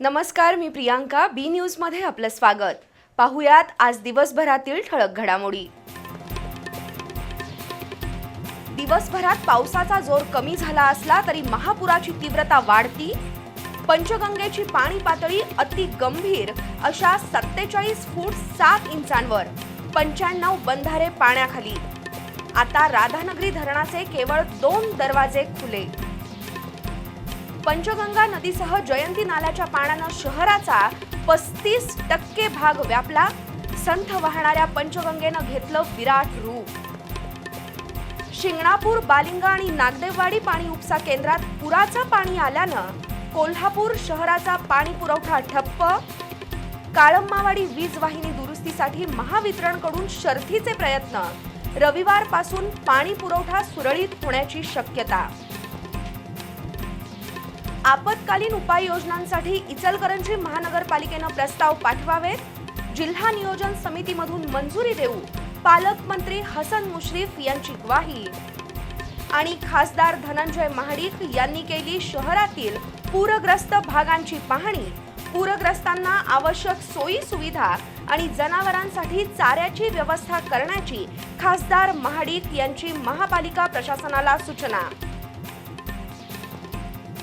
नमस्कार मी प्रियांका बी न्यूजमध्ये आपलं स्वागत. पाहुयात आज दिवसभरातील ठळक घडामोडी. दिवसभरात पावसाचा जोर कमी झाला असला तरी महापुराची तीव्रता वाढती. पंचगंगेची पाणी पातळी अति गंभीर अशा सत्तेचाळीस फूट सात इंचांवर पंच्याण्णव बंधारे पाण्याखाली. आता राधानगरी धरणाचे केवळ दोन दरवाजे खुले. पंचगंगा नदीसह जयंती नाल्याच्या पाण्यानं शहराचा पस्तीस टक्के भाग व्यापला. संथ वाहणाऱ्या पंचगंगेनं घेतलं विराट रूप. शिंगणापूर बालिंगा आणि नागदेववाडी पाणी उपसा केंद्रात पुराचं पाणी आल्यानं कोल्हापूर शहराचा पाणी पुरवठा ठप्प. काळम्मावाडी वीज वाहिनी दुरुस्तीसाठी महावितरणकडून शर्थीचे प्रयत्न. रविवारपासून पाणी पुरवठा सुरळीत होण्याची शक्यता. आपत्कालीन उपाययोजनांसाठी इचलकरंजी महानगरपालिकेनं प्रस्ताव पाठवावेत जिल्हा नियोजन समितीमधून मंजुरी देऊ. पालकमंत्री हसन मुश्रीफ यांची ग्वाही. आणि खासदार धनंजय महाडिक यांनी केली शहरातील पूरग्रस्त भागांची पाहणी. पूरग्रस्तांना आवश्यक सोयी सुविधा आणि जनावरांसाठी चाऱ्याची व्यवस्था करण्याची खासदार महाडिक यांची महापालिका प्रशासनाला सूचना.